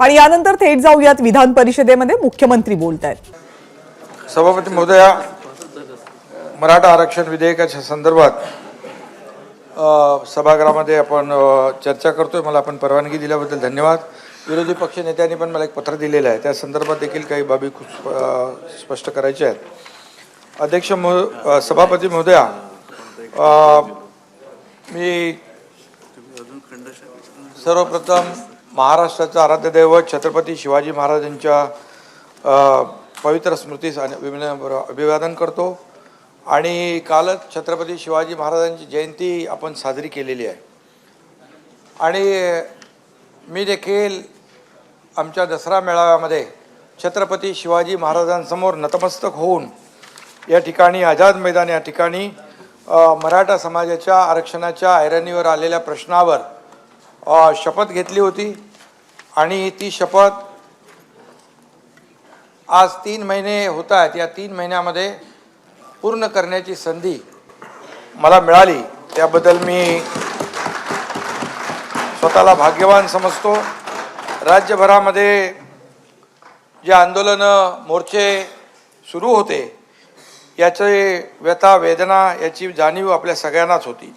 आणि यानंतर थेट जाऊयात विधान परिषदेमध्ये मुख्यमंत्री बोलत आहेत सभापती महोदया मराठा आरक्षण विधेयकाच्या संदर्भात सभागृहामध्ये आपण चर्चा करतोय. मला आपण परवानगी दिल्याबद्दल धन्यवाद. विरोधी पक्ष नेत्यांनी पण मला एक पत्र दिलेलं आहे. त्या संदर्भात देखील काही बाबी खूप स्पष्ट करायच्या आहेत. अध्यक्ष महो सभापती महोदया मी सर्वप्रथम महाराष्ट्राचं आराध्य दैवत छत्रपती शिवाजी महाराजांच्या पवित्र स्मृतीस आणि अभिवादन करतो. आणि कालच छत्रपती शिवाजी महाराजांची जयंती आपण साजरी केलेली आहे. आणि मी देखील आमच्या दसरा मेळाव्यामध्ये छत्रपती शिवाजी महाराजांसमोर नतमस्तक होऊन या ठिकाणी आझाद मैदान या ठिकाणी मराठा समाजाच्या आरक्षणाच्या ऐरणीवर आलेल्या प्रश्नावर शपथ घेतली होती. आणि ती शपथ आज तीन महिने होत आहेत. या तीन महिन्यामध्ये पूर्ण करण्याची संधी मला मिळाली. त्याबद्दल मी स्वतःला भाग्यवान समजतो. राज्यभरामध्ये जे आंदोलनं मोर्चे सुरू होते याचे व्यथा वेदना याची जाणीव आपल्या सगळ्यांनाच होती.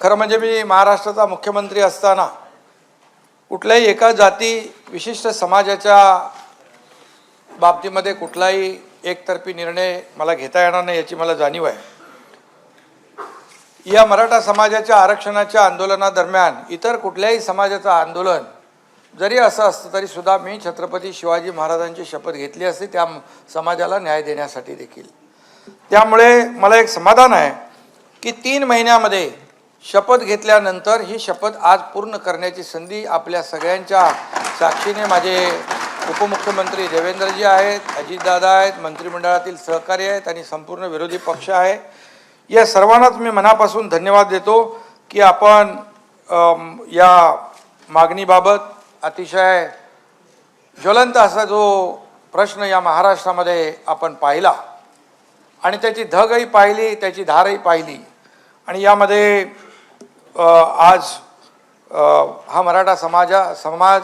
खरं म्हणजे मी महाराष्ट्राचा मुख्यमंत्री असताना कुठल्याही एका जाती विशिष्ट समाजाच्या बाबतीमध्ये कुठलाही एकतर्फी निर्णय मला घेता येणार नाही याची मला जाणीव आहे. या मराठा समाजाच्या आरक्षणाच्या आंदोलनादरम्यान इतर कुठल्याही समाजाचं आंदोलन जरी असं असतं तरी सुद्धा मी छत्रपती शिवाजी महाराजांची शपथ घेतली असती त्या समाजाला न्याय देण्यासाठी देखील. त्यामुळे मला एक समाधान आहे की तीन महिन्यामध्ये शपथ घेतल्यानंतर ही शपथ आज पूर्ण करण्याची संधी आपल्या सगळ्यांच्या साक्षीने माझे उपमुख्यमंत्री देवेंद्रजी आहेत अजितदादा आहेत मंत्रिमंडळातील सहकारी आहेत आणि संपूर्ण विरोधी पक्ष आहे. या सर्वांनाच मी मनापासून धन्यवाद देतो की आपण या मागणीबाबत अतिशय ज्वलंत असा जो प्रश्न या महाराष्ट्रामध्ये आपण पाहिला आणि त्याची धगही पाहिली त्याची धारही पाहिली आणि यामध्ये आज हा मराठा समाजा समाज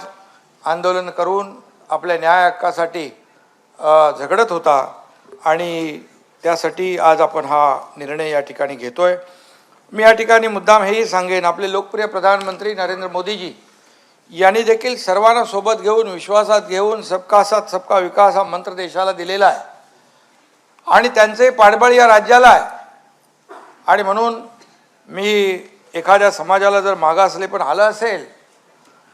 आंदोलन करून आपल्या न्याय हक्कासाठी झगडत होता आणि त्यासाठी आज आपण हा निर्णय या ठिकाणी घेतोय. मी या ठिकाणी मुद्दाम हेही सांगेन आपले लोकप्रिय प्रधानमंत्री नरेंद्र मोदीजी यांनी देखील सर्वांना सोबत घेऊन विश्वासात घेऊन सबका साथ सबका विकास हा मंत्र देशाला दिलेला आहे. आणि त्यांचे पाठबळ या राज्याला आहे. आणि म्हणून मी एखाद्या समाजाला जर मागासले पण आलं असेल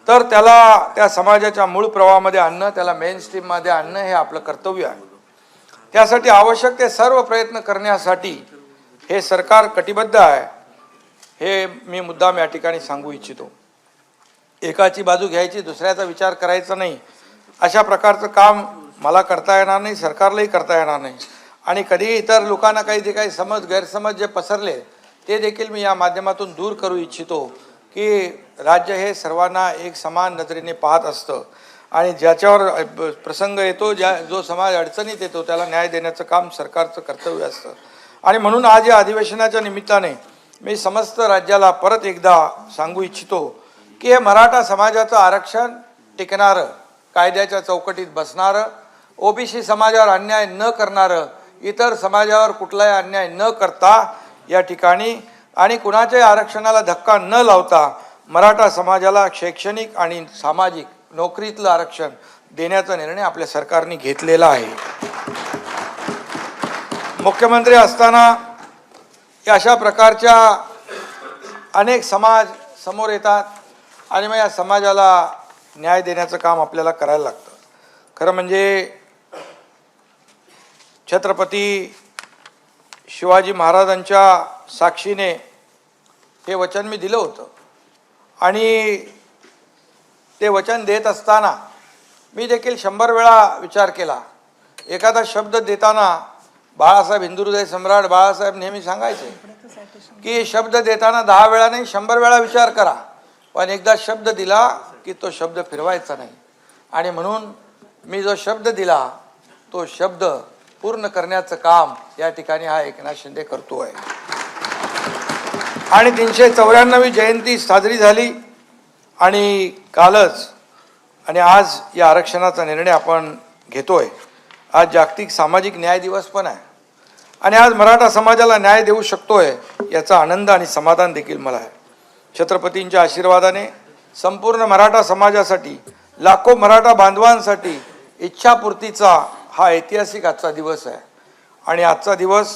तर त्याला त्या समाजाच्या मूळ प्रवाहामध्ये आणणं त्याला मेन स्ट्रीममध्ये आणणं हे आपलं कर्तव्य आहे. त्यासाठी आवश्यक ते सर्व प्रयत्न करण्यासाठी हे सरकार कटिबद्ध आहे हे मी मुद्दाम या ठिकाणी सांगू इच्छितो. एकाची बाजू घ्यायची दुसऱ्याचा विचार करायचा नाही. अशा प्रकारचं काम मला करता येणार नाही सरकारलाही करता येणार नाही. आणि कधीही इतर लोकांना काही जे काही समज गैरसमज जे पसरले ते देखील मी या माध्यमातून दूर करू इच्छितो की राज्य हे सर्वांना एक समान नजरेने पाहत असतं. आणि ज्याच्यावर प्रसंग येतो ज्या जो समाज अडचणीत येतो त्याला न्याय देण्याचं काम सरकारचं कर्तव्य असतं. आणि म्हणून आज या अधिवेशनाच्या निमित्ताने मी समस्त राज्याला परत एकदा सांगू इच्छितो की हे मराठा समाजाचं आरक्षण टिकणारं कायद्याच्या चौकटीत बसणारं ओबीसी समाजावर अन्याय न करणारं इतर समाजावर कुठलाही अन्याय न करता या ठिकाणी आणि कुणाच्याही आरक्षणाला धक्का न लावता मराठा समाजाला शैक्षणिक आणि सामाजिक नोकरीतलं आरक्षण देण्याचा निर्णय आपल्या सरकारने घेतलेला आहे. मुख्यमंत्री असताना या अशा प्रकारच्या अनेक समाज समोर येतात आणि मग या समाजाला न्याय देण्याचं काम आपल्याला करायला लागतं. खरं म्हणजे छत्रपती शिवाजी महाराजांच्या साक्षीने हे वचन मी दिलं होतं. आणि ते वचन देत असताना मी देखील शंभर वेळा विचार केला. एखादा शब्द देताना बाळासाहेब हिंदुहृदय सम्राट बाळासाहेब नेहमी सांगायचे की शब्द देताना दहा वेळा नाही शंभर वेळा विचार करा. पण एकदा शब्द दिला की तो शब्द फिरवायचा नाही. आणि म्हणून मी जो शब्द दिला तो शब्द पूर्ण करण्याचं काम या ठिकाणी हा एकनाथ शिंदे करतोय. आणि तीनशे चौऱ्याण्णवी जयंती साजरी झाली आणि कालच आणि आज या आरक्षणाचा निर्णय आपण घेतोय. आज जागतिक सामाजिक न्याय दिवस पण आहे. आणि आज मराठा समाजाला न्याय देऊ शकतोय याचा आनंद आणि समाधान देखील मला आहे. छत्रपतींच्या आशीर्वादाने संपूर्ण मराठा समाजासाठी लाखो मराठा बांधवांसाठी इच्छापूर्तीचा हा ऐतिहासिक आजचा दिवस आहे. आणि आजचा दिवस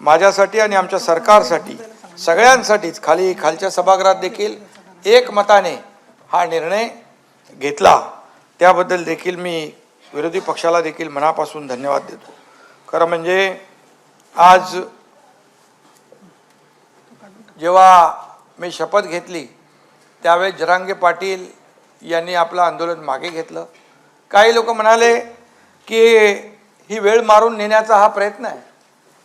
माझ्यासाठी आणि आमच्या सरकारसाठी सगळ्यांसाठीच खाली खालच्या सभागृहात देखील एकमताने हा निर्णय घेतला. त्याबद्दल देखील मी विरोधी पक्षाला देखील मनापासून धन्यवाद देतो. खरं म्हणजे आज जेव्हा मी शपथ घेतली त्यावेळेस जरांगे पाटील यांनी आपलं आंदोलन मागे घेतलं. काही लोक म्हणाले की ही वेळ मारून नेण्याचा हा प्रयत्न आहे.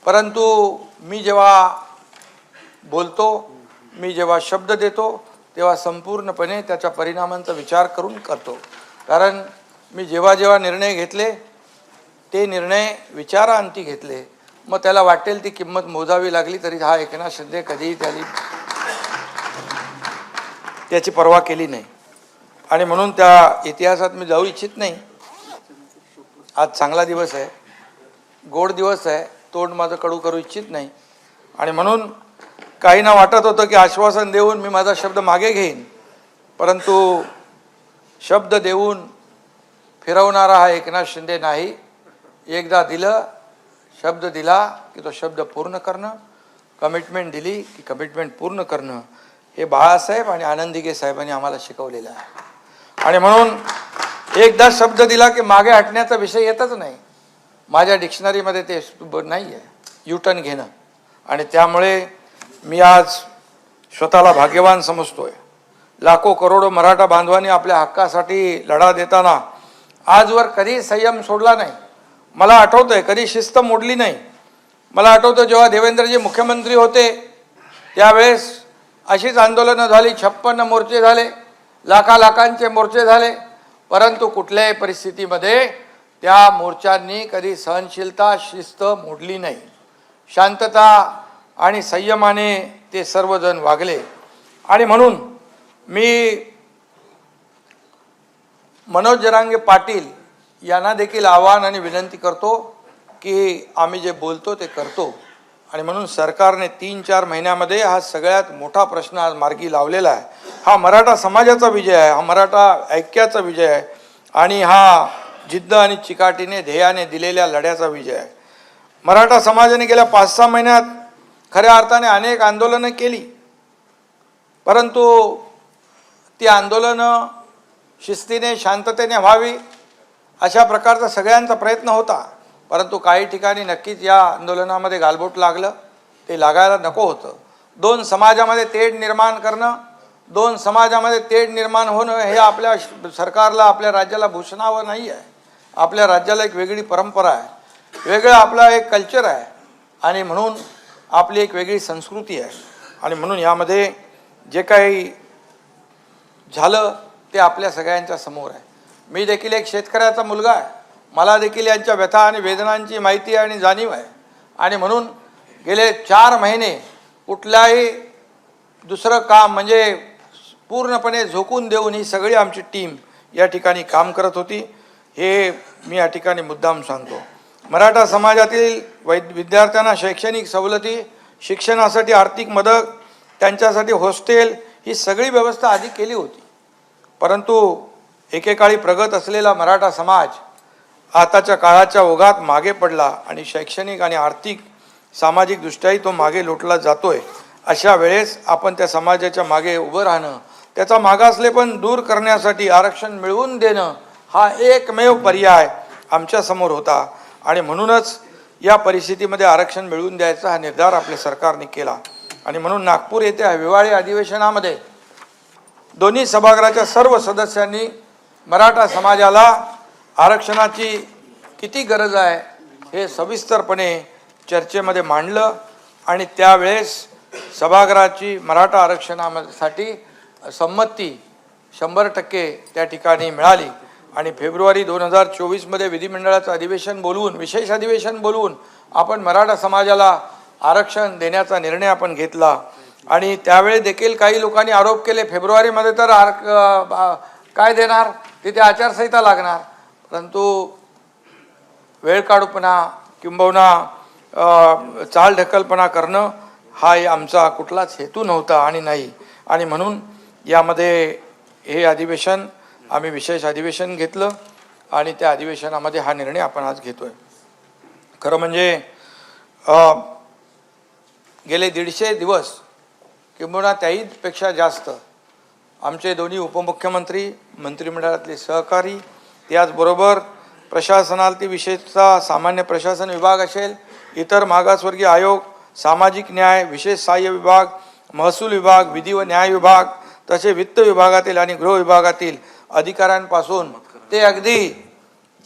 परंतु मी जेव्हा बोलतो मी जेव्हा शब्द देतो तेव्हा संपूर्णपणे त्याच्या परिणामांचा विचार करून करतो. कारण मी जेव्हा जेव्हा निर्णय घेतले ते निर्णय विचारांती घेतले. मग त्याला वाटेल ती किंमत मोजावी लागली तरी हा एकनाथ शिंदे कधीही त्याली त्याची पर्वा केली नाही. आणि म्हणून त्या इतिहासात मी जाऊ इच्छित नाही. आज चांगला दिवस आहे. गोड दिवस आहे. तोंड माझं कडू करू इच्छित नाही. आणि म्हणून काहींना वाटत होतं की आश्वासन देऊन मी माझा शब्द मागे घेईन. परंतु शब्द देऊन फिरवणारा हा एकनाथ शिंदे नाही. एकदा दिलं शब्द दिला की तो शब्द पूर्ण करणं कमिटमेंट दिली की कमिटमेंट पूर्ण करणं हे बाळासाहेब आणि आनंदिगे साहेबांनी आम्हाला शिकवलेलं आहे. आणि म्हणून एकदा शब्द दिला की मागे हटण्याचा विषय येतच नाही. माझ्या डिक्शनरीमध्ये ते नाही आहे युटर्न घेणं. आणि त्यामुळे मी आज स्वतःला भाग्यवान समजतोय. लाखो करोडो मराठा बांधवांनी आपल्या हक्कासाठी लढा देताना आजवर कधी संयम सोडला नाही. मला आठवतंय कधी शिस्त मोडली नाही. मला आठवतं जेव्हा देवेंद्रजी मुख्यमंत्री होते त्यावेळेस अशीच आंदोलनं झाली छप्पन्न मोर्चे झाले लाखा लाखांचे मोर्चे झाले. परंतु कुठल्याही परिस्थितीमध्ये त्या मोर्चांनी कधी सहनशीलता शिस्त मोडली नाही. शांतता आणि संयमाने ते सर्वजण वागले. आणि म्हणून मी मनोज जरांगे पाटील यांना देखील आवाहन आणि विनंती करतो की आम्ही जे बोलतो ते करतो. आणि म्हणून सरकारने तीन चार महिन्यामध्ये हा सगळ्यात मोठा प्रश्न आज मार्गी लावलेला आहे. हा मराठा समाजाचा विजय आहे हा मराठा ऐक्याचा विजय आहे आणि हा जिद्द आणि चिकाटीने ध्येयाने दिलेल्या लढ्याचा विजय आहे. मराठा समाजाने गेल्या पाच सहा महिन्यात खऱ्या अर्थाने अनेक आंदोलनं केली. परंतु ती आंदोलनं शिस्तीने शांततेने व्हावी अशा प्रकारचा सगळ्यांचा प्रयत्न होता. परंतु काही ठिकाणी नक्कीच या आंदोलनामध्ये गालबोट लागलं. ते लागायला नको होतं. दोन समाजामध्ये तेढ निर्माण करणं दोन समाजामध्ये तेढ निर्माण होणं हे आपल्या सरकारला आपल्या राज्याला भूषणावं नाही आहे. आपल्या राज्याला एक वेगळी परंपरा आहे. वेगळं आपलं एक कल्चर आहे. आणि म्हणून आपली एक वेगळी संस्कृती आहे. आणि म्हणून यामध्ये जे काही झालं ते आपल्या सगळ्यांच्या समोर आहे. मी देखील एक शेतकऱ्याचा मुलगा आहे. मला देखील यांच्या व्यथा आणि वेदनांची माहिती आणि जाणीव आहे. आणि म्हणून गेले चार महिने कुठल्याही दुसरं काम म्हणजे पूर्णपणे झोकून देऊन ही सगळी आमची टीम या ठिकाणी काम करत होती. हे मी या ठिकाणी मुद्दाम सांगतो. मराठा समाजातील वै विद्यार्थ्यांना शैक्षणिक सवलती शिक्षणासाठी आर्थिक मदत त्यांच्यासाठी हॉस्टेल ही सगळी व्यवस्था आधी केली होती. परंतु एकेकाळी प्रगत असलेला मराठा समाज आताच्या काळाच्या ओघात मागे पडला आणि शैक्षणिक आणि आर्थिक सामाजिकदृष्ट्याही तो मागे लोटला जातोय. अशा वेळेस आपण त्या समाजाच्या मागे उभं राहणं त्याचा मागासले पण दूर करण्यासाठी आरक्षण मिळवून देणं हा एकमेव पर्याय आमच्यासमोर होता. आणि म्हणूनच या परिस्थितीमध्ये आरक्षण मिळवून द्यायचा हा निर्धार आपल्या सरकारने केला. आणि म्हणून नागपूर येथे हिवाळी अधिवेशनामध्ये दोन्ही सभागृहाच्या सर्व सदस्यांनी मराठा समाजाला आरक्षणाची किती गरज आहे हे सविस्तरपणे चर्चेमध्ये मांडलं आणि त्यावेळेस सभागृहाची मराठा आरक्षणासाठी संमती शंभर टक्के त्या ठिकाणी मिळाली. आणि फेब्रुवारी दोन हजार चोवीसमध्ये विधिमंडळाचं अधिवेशन बोलवून विशेष अधिवेशन बोलवून आपण मराठा समाजाला आरक्षण देण्याचा निर्णय आपण घेतला. आणि त्यावेळी देखील काही लोकांनी आरोप केले फेब्रुवारीमध्ये तर आर काय देणार? तिथे आचारसंहिता लागणार. परंतु वेळ काढूपणा किंबहुना चाल चालढकलपणा करणं हा आमचा कुठलाच हेतू नव्हता आणि नाही. आणि म्हणून यामध्ये हे अधिवेशन आम्ही विशेष अधिवेशन घेतलं आणि त्या अधिवेशनामध्ये हा निर्णय आपण आज घेतो आहे खरं म्हणजे गेले दीडशे दिवस किंबहुना त्याहीपेक्षा जास्त आमचे दोन्ही उपमुख्यमंत्री मंत्रिमंडळातले सहकारी त्याचबरोबर प्रशासनातील विशेषतः सामान्य प्रशासन विभाग असेल इतर मागासवर्गीय आयोग सामाजिक न्याय विशेष सहाय्य विभाग महसूल विभाग विधी व न्याय विभाग तसे वित्त विभागातील आणि गृह विभागातील अधिकाऱ्यांपासून ते अगदी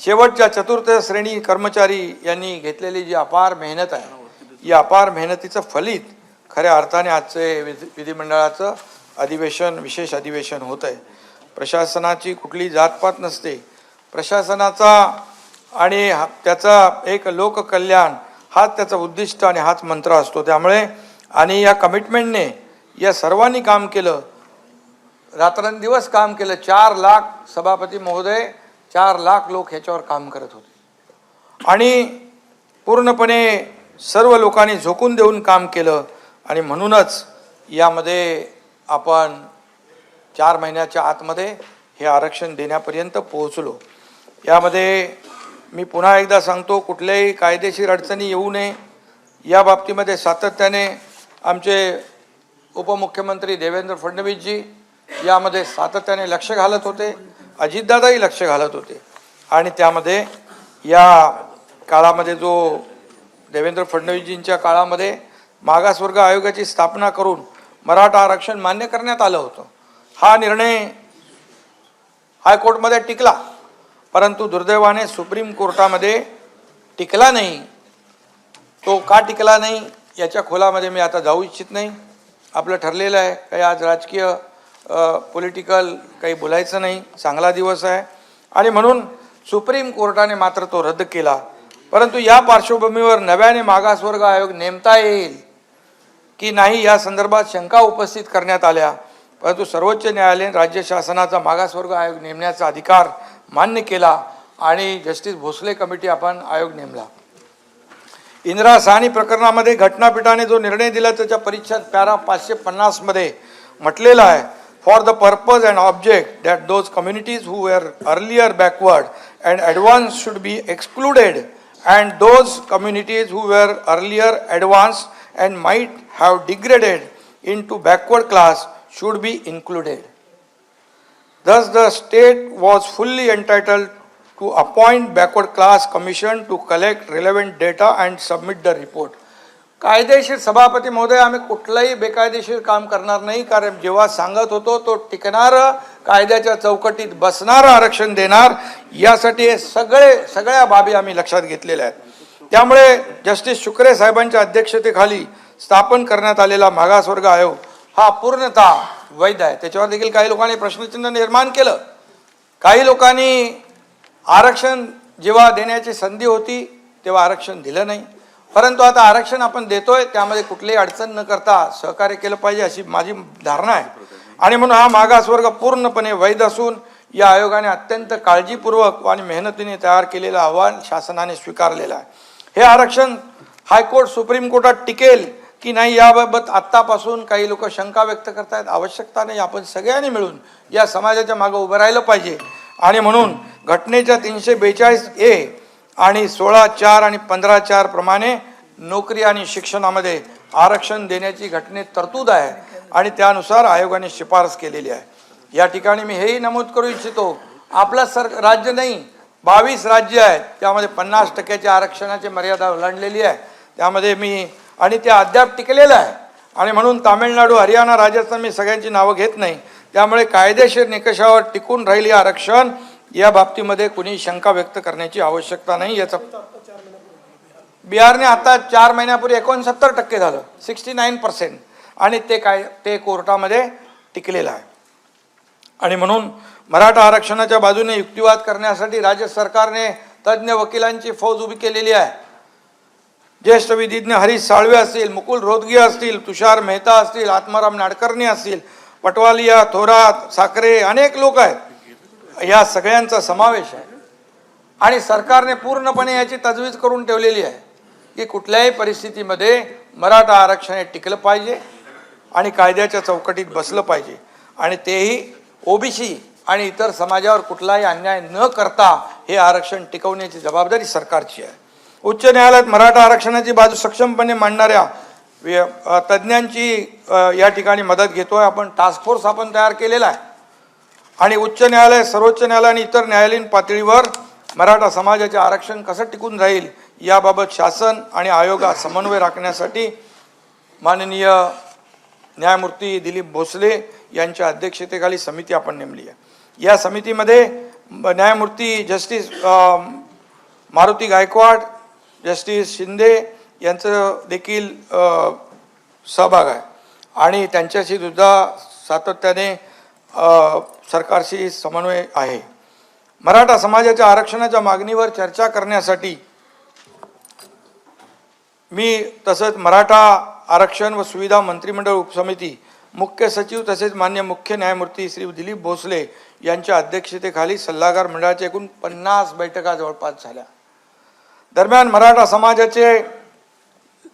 शेवटच्या चतुर्थ श्रेणी कर्मचारी यांनी घेतलेली जी अपार मेहनत आहे या अपार मेहनतीचं फलित खऱ्या अर्थाने आजचे विधी विधिमंडळाचं अधिवेशन विशेष अधिवेशन होत आहे प्रशासनाची कुठली जातपात नसते. प्रशासनाचा आणि हा- त्याचा एक लोककल्याण हाच त्याचा उद्दिष्ट आणि हाच मंत्र असतो. त्यामुळे आणि या कमिटमेंटने या सर्वांनी काम केलं. रात्रंदिवस काम केलं. चार लाख सभापती महोदय चार लाख लोक ह्याच्यावर काम करत होते. आणि पूर्णपणे सर्व लोकांनी झोकून देऊन काम केलं. आणि म्हणूनच यामध्ये आपण चार महिन्याच्या आतमध्ये हे आरक्षण देण्यापर्यंत पोहोचलो. यामध्ये मी पुन्हा एकदा सांगतो कुठल्याही कायदेशीर अडचणी येऊ नये. या बाबतीमध्ये सातत्याने आमचे उपमुख्यमंत्री देवेंद्र फडणवीसजी यामध्ये सातत्याने लक्ष घालत होते अजितदादाही लक्ष घालत होते. आणि त्यामध्ये या काळामध्ये जो देवेंद्र फडणवीसजींच्या काळामध्ये मागासवर्ग आयोगाची स्थापना करून मराठा आरक्षण मान्य करण्यात आलं होतं हा निर्णय हायकोर्टमध्ये टिकला. परंतु दुर्दैवाने सुप्रीम कोर्टामध्ये टिकला नाही. तो का टिकला नाही? याच्या खोलामध्ये मी आता जाऊ इच्छित नाही. आपलं ठरलेलं आहे. काही आज राजकीय पॉलिटिकल काही बोलायचं नाही. चांगला दिवस आहे. आणि म्हणून सुप्रीम कोर्टाने मात्र तो रद्द केला. परंतु या पार्श्वभूमीवर नव्याने मागासवर्ग आयोग नेमता येईल की नाही या संदर्भात शंका उपस्थित करण्यात आल्या. परंतु सर्वोच्च न्यायालयाने राज्य शासनाचा मागासवर्ग आयोग नेमण्याचा अधिकार मान्य केला आणि जस्टिस भोसले कमिटी आपण आयोग नेमला इंदिरा साहनी प्रकरणामध्ये घटनापीठाने जो निर्णय दिला त्याच्या परीक्षात पॅरा पाचशे पन्नासमध्ये म्हटलेला आहे for the purpose and object that those communities who were earlier backward and advance should be excluded and those communities who were earlier advance and might have degraded into backward class should be included. Thus, the state was fully entitled to appoint backward class commission to collect relevant data and submit the report. कायदेशीर सभापती महोदय आम्ही कुठलंही बेकायदेशीर काम करणार नाही कारण जेव्हा सांगत होतो तो टिकणारं कायद्याच्या चौकटीत बसणारं आरक्षण देणार यासाठी हे सगळे सगळ्या बाबी आम्ही लक्षात घेतलेल्या आहेत त्यामुळे जस्टिस शुक्रे साहेबांच्या अध्यक्षतेखाली स्थापन करण्यात आलेला मागासवर्ग आयोग हा पूर्णतः वैध आहे. त्याच्यावर देखील काही लोकांनी प्रश्नचिन्ह निर्माण केलं. काही लोकांनी आरक्षण जेव्हा देण्याची संधी होती तेव्हा आरक्षण दिलं नाही. परंतु आता आरक्षण आपण देतोय त्यामध्ये कुठलीही अडचण न करता सहकार्य केलं पाहिजे अशी माझी धारणा आहे. आणि म्हणून हा मागासवर्ग पूर्णपणे वैध असून या आयोगाने अत्यंत काळजीपूर्वक आणि मेहनतीने तयार केलेलं आव्हान शासनाने स्वीकारलेलं आहे. हे आरक्षण हायकोर्ट सुप्रीम कोर्टात टिकेल की नाही याबाबत आत्तापासून काही लोक शंका व्यक्त करतायत आवश्यकता नाही आपण सगळ्यांनी मिळून या समाजाच्या मागं उभं राहिलं पाहिजे. आणि म्हणून घटनेच्या तीनशे बेचाळीस ए आणि सोळा चार आणि पंधरा चार प्रमाणे नोकरी आणि शिक्षणामध्ये आरक्षण देण्याची घटनेत तरतूद आहे आणि त्यानुसार आयोगाने शिफारस केलेली आहे. या ठिकाणी मी हेही नमूद करू इच्छितो आपलं सर राज्य नाही बावीस राज्य आहेत त्यामध्ये पन्नास टक्क्याच्या आरक्षणाची मर्यादा ओलांडलेली आहे. त्यामध्ये मी आणि ते अद्याप टिकलेलं आहे. आणि म्हणून तामिळनाडू हरियाणा राजस्थान मी सगळ्यांची नावं घेत नाही. त्यामुळे कायदेशीर निकषावर टिकून राहिली आरक्षण या बाबतीमध्ये कुणी शंका व्यक्त करण्याची आवश्यकता नाही. याचा बिहारने आता चार महिन्यापूर्वी एकोणसत्तर टक्के झालं सिक्स्टी नाईन पर्सेंट. आणि ते काय ते कोर्टामध्ये टिकलेलं आहे. आणि म्हणून मराठा आरक्षणाच्या बाजूने युक्तिवाद करण्यासाठी राज्य सरकारने तज्ज्ञ वकिलांची फौज उभी केलेली आहे. ज्येष्ठ विधिज्ञ हरीश साळवे असतील मुकुल रोदगे असतील तुषार मेहता असतील आत्माराम नाडकर्णी असतील पटवालिया थोरात साखरे अनेक लोक आहेत. या सगळ्यांचा समावेश आहे. आणि सरकारने पूर्णपणे याची तजवीज करून ठेवलेली आहे की कुठल्याही परिस्थितीमध्ये मराठा आरक्षण हे टिकलं पाहिजे आणि कायद्याच्या चौकटीत बसलं पाहिजे. आणि तेही ओबीसी आणि इतर समाजावर कुठलाही अन्याय न करता हे आरक्षण टिकवण्याची जबाबदारी सरकारची आहे. उच्च न्यायालयात मराठा आरक्षणाची बाजू सक्षमपणे मांडणाऱ्या व्य- तज्ज्ञांची या ठिकाणी मदत घेतोय. आपण टास्क फोर्स आपण तयार केलेला आहे. आणि उच्च न्यायालय सर्वोच्च न्यायालय आणि इतर न्यायालयीन पातळीवर मराठा समाजाचे आरक्षण कसं टिकून राहील याबाबत शासन आणि आयोगात समन्वय राखण्यासाठी माननीय न्यायमूर्ती दिलीप भोसले यांच्या अध्यक्षतेखाली समिती आपण नेमली आहे. या समितीमध्ये न्यायमूर्ती जस्टिस मारुती गायकवाड जस्टिस शिंदे यांचं देखील सहभाग आहे. आणि त्यांच्याशी सुद्धा सातत्याने सरकारशी समन्वय आहे. मराठा समाजाच्या आरक्षणाच्या मागणीवर चर्चा करण्यासाठी मी तसंच मराठा आरक्षण व सुविधा मंत्रिमंडळ उपसमिती मुख्य सचिव तसेच मान्य मुख्य न्यायमूर्ती श्री दिलीप भोसले यांच्या अध्यक्षतेखाली सल्लागार मंडळाच्या एकूण पन्नास बैठका जवळपास झाल्या. दरम्यान मराठा समाजाचे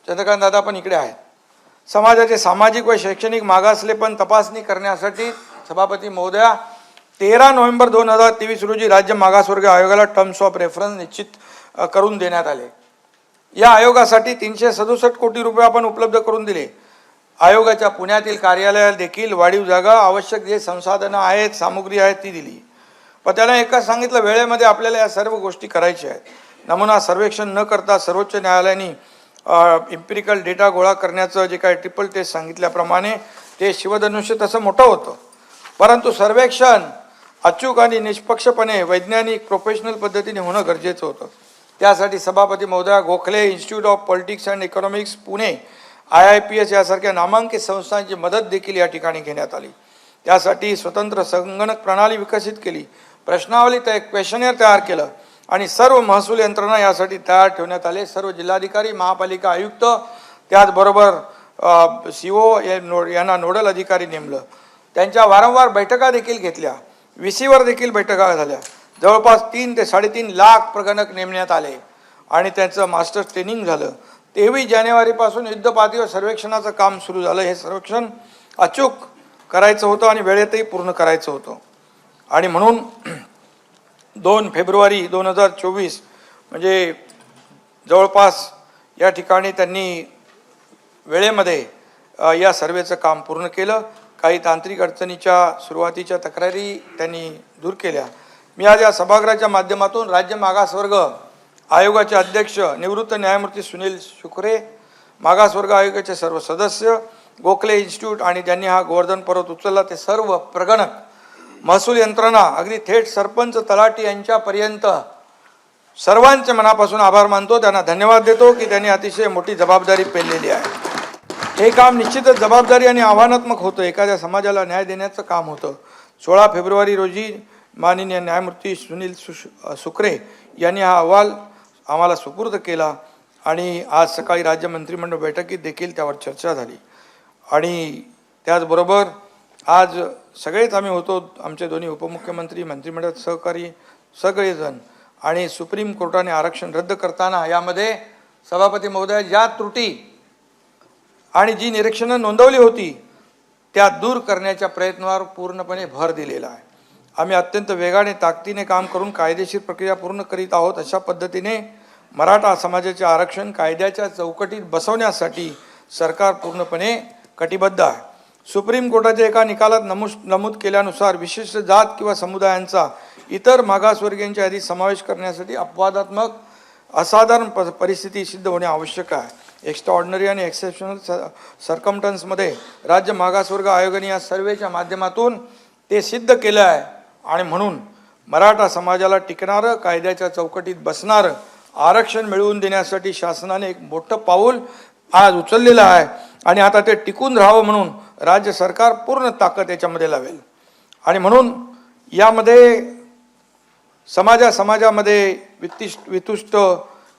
चंद्रकांत दादा पण इकडे आहेत. समाजाचे सामाजिक व शैक्षणिक मागासले पण तपासणी करण्यासाठी सभापती महोदया तेरा नोव्हेंबर दोन हजार तेवीस रोजी राज्य मागासवर्ग आयोगाला टर्म्स ऑफ रेफरन्स निश्चित करून देण्यात आले. या आयोगासाठी तीनशे सदुसष्ट कोटी रुपये आपण उपलब्ध करून दिले. आयोगाच्या पुण्यातील कार्यालयाला देखील वाढीव जागा आवश्यक जे संसाधनं आहेत सामुग्री आहेत ती दिली. पण त्याला एकच सांगितलं वेळेमध्ये आपल्याला या सर्व गोष्टी करायच्या आहेत. नमुना सर्वेक्षण न करता सर्वोच्च न्यायालयाने इम्पिरिकल डेटा गोळा करण्याचं जे काही ट्रिपल टेस्ट सांगितल्याप्रमाणे ते शिवधनुष्य तसं मोठं होतं. परंतु सर्वेक्षण अचूक आणि निष्पक्षपणे वैज्ञानिक प्रोफेशनल पद्धतीने होणं गरजेचं होतं. त्यासाठी सभापती महोदया Gokhale institute of politics and economics Pune I I P S यासारख्या नामांकित संस्थांची मदत देखील या ठिकाणी घेण्यात आली. त्यासाठी स्वतंत्र संगणक प्रणाली विकसित केली. प्रश्नावली तय क्वेश्चनेअर तयार केलं. आणि सर्व महसूल यंत्रणा यासाठी तयार ठेवण्यात आले. सर्व जिल्हाधिकारी महापालिका आयुक्त त्याचबरोबर सी ओ यांना नोडल अधिकारी नेमलं. त्यांच्या वारंवार बैठका देखील घेतल्या. व्ही सीवर देखील बैठका झाल्या. जवळपास तीन ते साडेतीन लाख प्रगणक नेमण्यात आले. आणि त्यांचं मास्टर ट्रेनिंग झालं. तेवीस जानेवारीपासून युद्धपातळीवर सर्वेक्षणाचं काम सुरू झालं. हे सर्वेक्षण अचूक करायचं होतं आणि वेळेतही पूर्ण करायचं होतं. आणि म्हणून दोन फेब्रुवारी दोन हजार चोवीस म्हणजे जवळपास या ठिकाणी त्यांनी वेळेमध्ये या सर्वेचं काम पूर्ण केलं. काही तांत्रिक अडचणीच्या सुरुवातीच्या तक्रारी त्यांनी दूर केल्या. मी आज या सभागृहाच्या माध्यमातून राज्य मागासवर्ग आयोगाचे अध्यक्ष निवृत्त न्यायमूर्ती सुनील शुक्रे मागासवर्ग आयोगाचे सर्व सदस्य गोखले इन्स्टिट्यूट आणि ज्यांनी हा गोवर्धन पर्वत उचलला ते सर्व प्रगणक महसूल यंत्रणा अगदी थेट सरपंच तलाठी यांच्यापर्यंत सर्वांचे मनापासून आभार मानतो. त्यांना धन्यवाद देतो की त्यांनी अतिशय मोठी जबाबदारी पेललेली आहे. हे काम निश्चितच जबाबदारी आणि आव्हानात्मक होतं. एखाद्या समाजाला न्याय देण्याचं काम होतं. सोळा फेब्रुवारी रोजी माननीय न्यायमूर्ती सुनील सुश सुक्रे यांनी हा अहवाल आम्हाला सुपूर्द केला आणि आज सकाळी राज्य मंत्रिमंडळ बैठकीत देखील त्यावर चर्चा झाली. आणि त्याचबरोबर आज सगळेच आम्ही होतो आमचे दोन्ही उपमुख्यमंत्री मंत्रिमंडळ सहकारी सगळेजण. आणि सुप्रीम कोर्टाने आरक्षण रद्द करताना यामध्ये सभापती महोदया ज्या त्रुटी आणि जी निरीक्षणं नोंदवली होती त्या दूर करण्याच्या प्रयत्नावर पूर्णपणे भर दिलेला आहे. आम्ही अत्यंत वेगाने ताकदीने काम करून कायदेशीर प्रक्रिया पूर्ण करीत आहोत अशा पद्धतीने मराठा समाजाचे आरक्षण कायद्याच्या चौकटीत बसवण्यासाठी सरकार पूर्णपणे कटिबद्ध आहे. सुप्रीम कोर्टाच्या एका निकालात नमूश नमूद केल्यानुसार विशिष्ट जात किंवा समुदायांचा इतर मागासवर्गीयांच्या यादीत समावेश करण्यासाठी अपवादात्मक असाधारण प परिस्थिती सिद्ध होणे आवश्यक आहे. एक्स्ट्रा ऑर्डिनरी आणि एक्सेप्शनल स सरकमटन्समध्ये राज्य मागासवर्ग आयोगाने या सर्वेच्या माध्यमातून ते सिद्ध केलं आहे आणि म्हणून मराठा समाजाला टिकणारं कायद्याच्या चौकटीत बसणारं आरक्षण मिळवून देण्यासाठी शासनाने एक मोठं पाऊल आज उचललेलं आहे. आणि आता ते टिकून राहावं म्हणून राज्य सरकार पूर्ण ताकद याच्यामध्ये लावेल. आणि म्हणून यामध्ये समाजा समाजामध्ये वित्तिष्ट वितुष्ट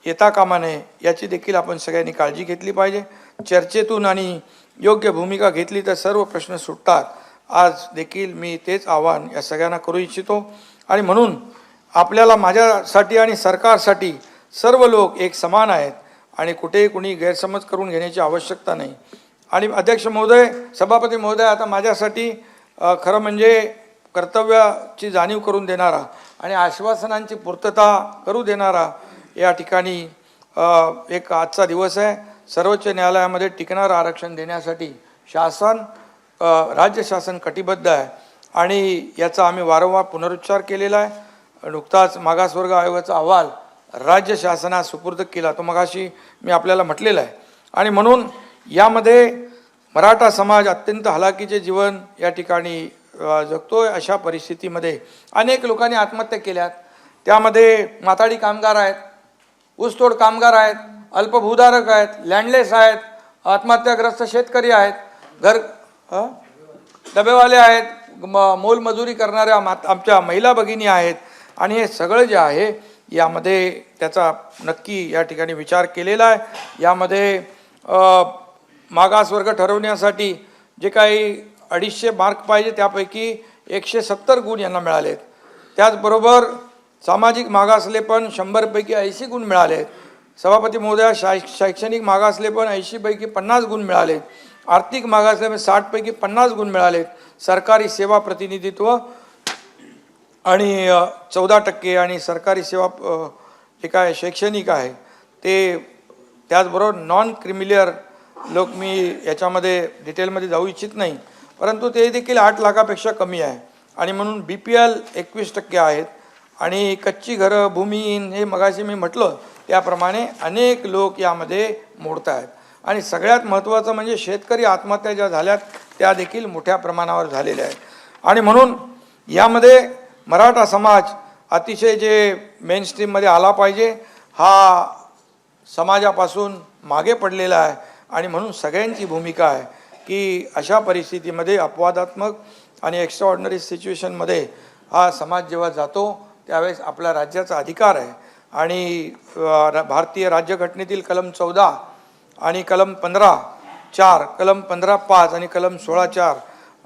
येता कामा नये याची देखील आपण सगळ्यांनी काळजी घेतली पाहिजे. चर्चेतून आणि योग्य भूमिका घेतली तर सर्व प्रश्न सुटतात. आज देखील मी तेच आव्हान या सगळ्यांना करू इच्छितो. आणि म्हणून आपल्याला माझ्यासाठी आणि सरकारसाठी सर्व लोक एक समान आहेत. आणि कुठेही कुणी गैरसमज करून घेण्याची आवश्यकता नाही. आणि अध्यक्ष महोदय सभापती महोदय आता माझ्यासाठी खरं म्हणजे कर्तव्याची जाणीव करून देणारा आणि आश्वासनांची पूर्तता करू देणारा या ठिकाणी एक आजचा दिवस आहे. सर्वोच्च न्यायालयामध्ये टिकणारं आरक्षण देण्यासाठी शासन राज्य शासन कटिबद्ध आहे आणि याचा आम्ही वारंवार पुनरुच्चार केलेला आहे. नुकताच मागासवर्ग आयोगाचा अहवाल राज्य शासनास सुपूर्द केला तो मगाशी मी आपल्याला म्हटलेला आहे. आणि म्हणून यामध्ये मराठा समाज अत्यंत हलाखीचे जीवन या ठिकाणी जगतो आहे अशा परिस्थितीमध्ये. अनेक लोकांनी आत्महत्या केल्यात. त्यामध्ये माताडी कामगार आहेत ऊसतोड कामगार आहेत अल्पभूधारक आहेत लँडलेस आहेत आत्महत्याग्रस्त शेतकरी आहेत घर डबेवाले आहेत म मोलमजुरी करणाऱ्या मात आमच्या महिला भगिनी आहेत. आणि हे सगळं जे आहे यामध्ये त्याचा नक्की या ठिकाणी विचार केलेला आहे. यामध्ये मागासवर्ग ठरवण्यासाठी जे काही अडीचशे मार्क पाहिजे त्यापैकी एकशे सत्तर गुण यांना मिळालेत. त्याचबरोबर सामाजिक मागासले पण शंभरपैकी ऐंशी गुण मिळाले सभापती महोदया शै शैक्षणिक मागासले पण ऐंशीपैकी पन्नास गुण मिळाले आर्थिक मागासले साठपैकी पन्नास गुण मिळालेत. सरकारी सेवा प्रतिनिधित्व आणि चौदा टक्के आणि सरकारी सेवा जे काय शैक्षणिक आहे ते त्याचबरोबर नॉन क्रिमिलियर लोक मी याच्यामध्ये डिटेलमध्ये जाऊ इच्छित नाही. परंतु ते देखील आठ लाखापेक्षा कमी आहे. आणि म्हणून बी पी एल एकवीस टक्के आहेत. आणि कच्ची घरं भूमिहीन हे मगाशी मी म्हटलं त्याप्रमाणे अनेक लोक यामध्ये मोडत आहेत आणि सगळ्यात महत्त्वाचं म्हणजे शेतकरी आत्महत्या ज्या झाल्यात त्या देखील मोठ्या प्रमाणावर झालेल्या आहेत. आणि म्हणून यामध्ये मराठा समाज अतिशय जे मेन स्ट्रीममध्ये आला पाहिजे हा समाजापासून मागे पडलेला आहे. आणि म्हणून सगळ्यांची भूमिका आहे की अशा परिस्थितीमध्ये अपवादात्मक आणि एक्स्ट्राऑर्डनरी सिच्युएशनमध्ये हा समाज जेव्हा जातो त्यावेळेस आपल्या राज्याचा अधिकार आहे. आणि भारतीय राज्यघटनेतील कलम चौदा आणि कलम पंधरा चार कलम पंधरा पाच आणि कलम सोळा चार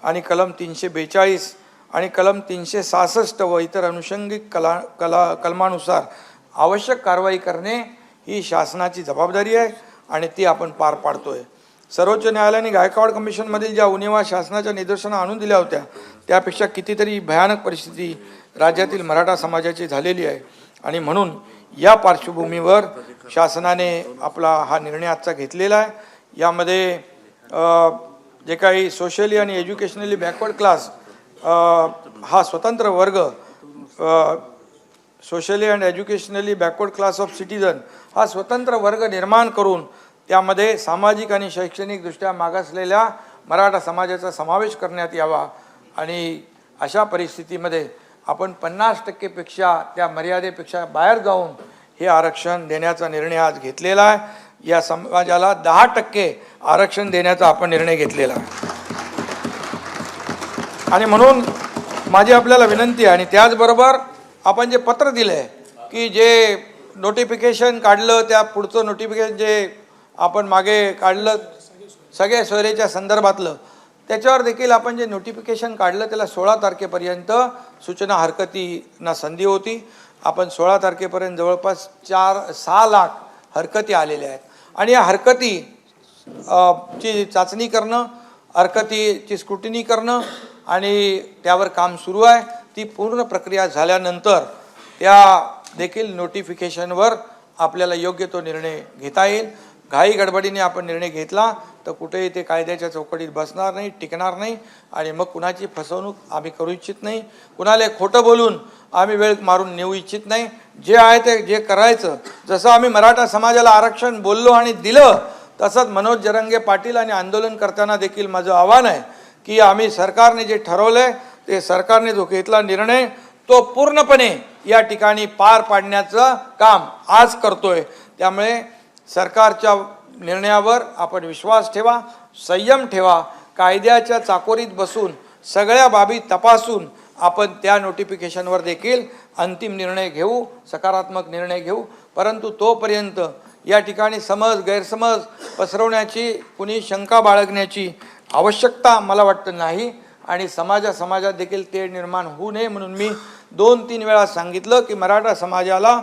आणि कलम तीनशे बेचाळीस आणि कलम तीनशे सहासष्ट व इतर अनुषंगिक कला कला कलमानुसार आवश्यक कारवाई करणे ही शासनाची जबाबदारी आहे. आणि ती आपण पार पाडतोय. सर्वोच्च न्यायालयाने गायकवाड कमिशनमधील ज्या उणिवा शासनाच्या निदर्शनं आणून दिल्या होत्या त्यापेक्षा कितीतरी भयानक परिस्थिती राज्यातील मराठा समाजाची झालेली आहे. आणि म्हणून या पार्श्वभूमीवर शासनाने आपला हा निर्णय आजचा घेतलेला आहे. यामध्ये जे काही सोशली आणि एज्युकेशनली बॅकवर्ड क्लास हा स्वतंत्र वर्ग socially and educationally backward class of citizen हा स्वतंत्र वर्ग निर्माण करून त्यामध्ये सामाजिक आणि शैक्षणिकदृष्ट्या मागासलेल्या मराठा समाजाचा समावेश करण्यात यावा. आणि अशा परिस्थितीमध्ये आपण पन्नास टक्केपेक्षा त्या मर्यादेपेक्षा बाहेर जाऊन हे आरक्षण देण्याचा निर्णय आज घेतलेला आहे. या समाजाला दहा टक्के आरक्षण देण्याचा आपण निर्णय घेतलेला आहे. आणि म्हणून माझी आपल्याला विनंती आहे आणि त्याचबरोबर आपण जे पत्र दिलं आहे की जे नोटिफिकेशन काढलं त्या पुढचं नोटिफिकेशन जे आपण मागे काढलं सगळ्या सोयरेच्या संदर्भातलं त्याच्यावर देखील आपण जे नोटिफिकेशन काढलं त्याला सोळा तारखेपर्यंत सूचना हरकतींना संधी होती. आपण सोळा तारखेपर्यंत जवळपास चार सहा लाख हरकती आलेल्या आहेत. आणि या हरकती ची चाचणी करणं हरकतीची स्क्रुटिनी करणं आणि त्यावर काम सुरू आहे. ती पूर्ण प्रक्रिया झाल्यानंतर त्या देखील नोटिफिकेशनवर आपल्याला योग्य तो निर्णय घेता येईल. घाई गडबडीने आपण निर्णय घेतला तर कुठेही ते कायद्याच्या चौकटीत बसणार नाही टिकणार नाही आणि मग कुणाची फसवणूक आम्ही करू इच्छित नाही. कुणाला खोटं बोलून आम्ही वेळ मारून नेऊ इच्छित नाही. जे आहे ते जे करायचं जसं आम्ही मराठा समाजाला आरक्षण बोललो आणि दिलं तसंच मनोज जरंगे पाटील आणि आंदोलन करताना देखील माझं आव्हान आहे की आम्ही सरकारने जे ठरवलं आहे ते सरकारने जो घेतला निर्णय तो पूर्णपणे या ठिकाणी पार पाडण्याचं काम आज करतोय. त्यामुळे सरकारच्या निर्णयावर आपण विश्वास ठेवा संयम ठेवा कायद्याच्या चाकोरीत बसून सगळ्या बाबी तपासून आपण त्या नोटिफिकेशनवर देखील अंतिम निर्णय घेऊ सकारात्मक निर्णय घेऊ. परंतु तोपर्यंत या ठिकाणी समज गैरसमज पसरवण्याची कुणी शंका बाळगण्याची आवश्यकता मला वाटतं नाही. आणि समाजा समाजात देखील ते निर्माण होऊ नये म्हणून मी दोन तीन वेळा सांगितलं की मराठा समाजाला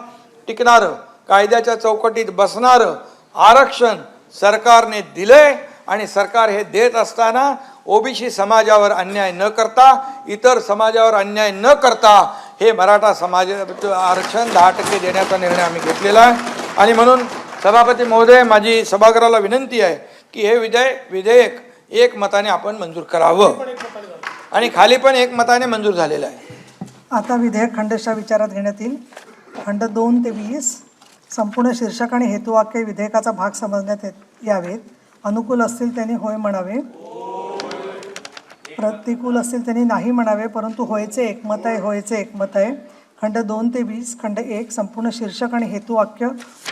टिकणारं कायद्याच्या चौकटीत बसणारं आरक्षण सरकारने दिलंय आणि सरकार हे देत असताना ओबीसी समाजावर अन्याय न करता इतर समाजावर अन्याय न करता हे मराठा समाजाचं आरक्षण दहा टक्के देण्याचा निर्णय आम्ही घेतलेला आहे. आणि म्हणून सभापती महोदय माझी सभागृहाला विनंती आहे की हे विधेयक विधेयक एक मताने आपण मंजूर करावं. आणि खाली पण एक मताने मंजूर झालेलं आहे. आता विधेयक खंडशा विचारात घेण्यात येईल. खंड दोन ते वीस संपूर्ण शीर्षक आणि हेतुवाक्य विधेयकाचा भाग समजण्यात येत- यावेत. अनुकूल असतील त्यांनी होय म्हणावे. प्रतिकूल असतील त्यांनी नाही म्हणावे परंतु होयचे एकमत आहे होयचे एकमत आहे. खंड दोन ते वीस खंड एक संपूर्ण शीर्षक आणि हेतुवाक्य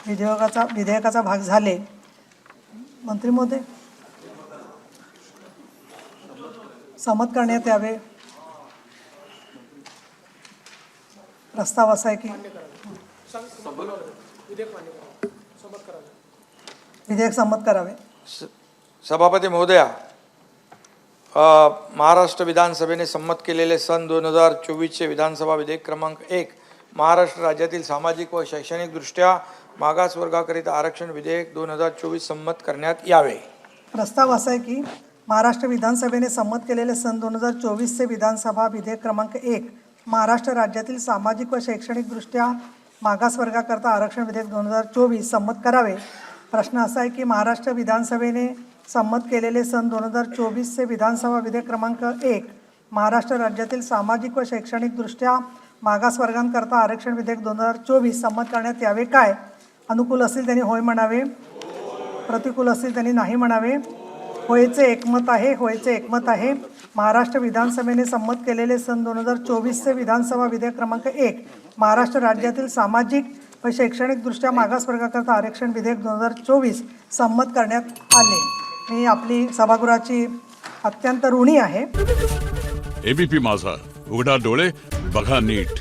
विधेयकाचा विधेयकाचा भाग झाले. मंत्री महोदय? सहमत करण्यात यावे. प्रस्ताव असा आहे की? विधेयक संमत करावे. सभापती महोदया महाराष्ट्र विधानसभेने संमत केलेले सन दोन हजार चोवीसचे विधानसभा विधेयक क्रमांक एक महाराष्ट्र राज्यातील सामाजिक व शैक्षणिकदृष्ट्या मागासवर्गाकरिता आरक्षण विधेयक दोन हजार चोवीस संमत करण्यात यावे. प्रस्ताव असा आहे की? महाराष्ट्र विधानसभेने संमत केलेले सन दोन हजार चोवीसचे विधानसभा विधेयक क्रमांक एक महाराष्ट्र राज्यातील सामाजिक व शैक्षणिकदृष्ट्या मागासवर्गाकरता आरक्षण विधेयक दोन हजार चोवीस संमत करावे. प्रश्न असा आहे की महाराष्ट्र विधानसभेने संमत केलेले सन दोन हजार चोवीसचे विधानसभा विधेयक क्रमांक एक महाराष्ट्र राज्यातील सामाजिक व शैक्षणिकदृष्ट्या मागासवर्गांकरता आरक्षण विधेयक दोन हजार चोवीस संमत करण्यात यावे काय? अनुकूल असतील त्यांनी होय म्हणावे. प्रतिकूल असतील त्यांनी नाही म्हणावे. होयचे एकमत आहे होयचे एकमत आहे. महाराष्ट्र विधानसभेने संमत केलेले सन दोन हजार चोवीसचे विधानसभा विधेयक क्रमांक एक. महाराष्ट्र राज्यातील सामाजिक व शैक्षणिकदृष्ट्या मागासवर्गाकरता आरक्षण विधेयक दोन हजार चोवीस संमत करण्यात आले. मी आपली सभागृहाची अत्यंत ऋणी आहे. एबीपी माझा. उघडा डोळे बघा नीट.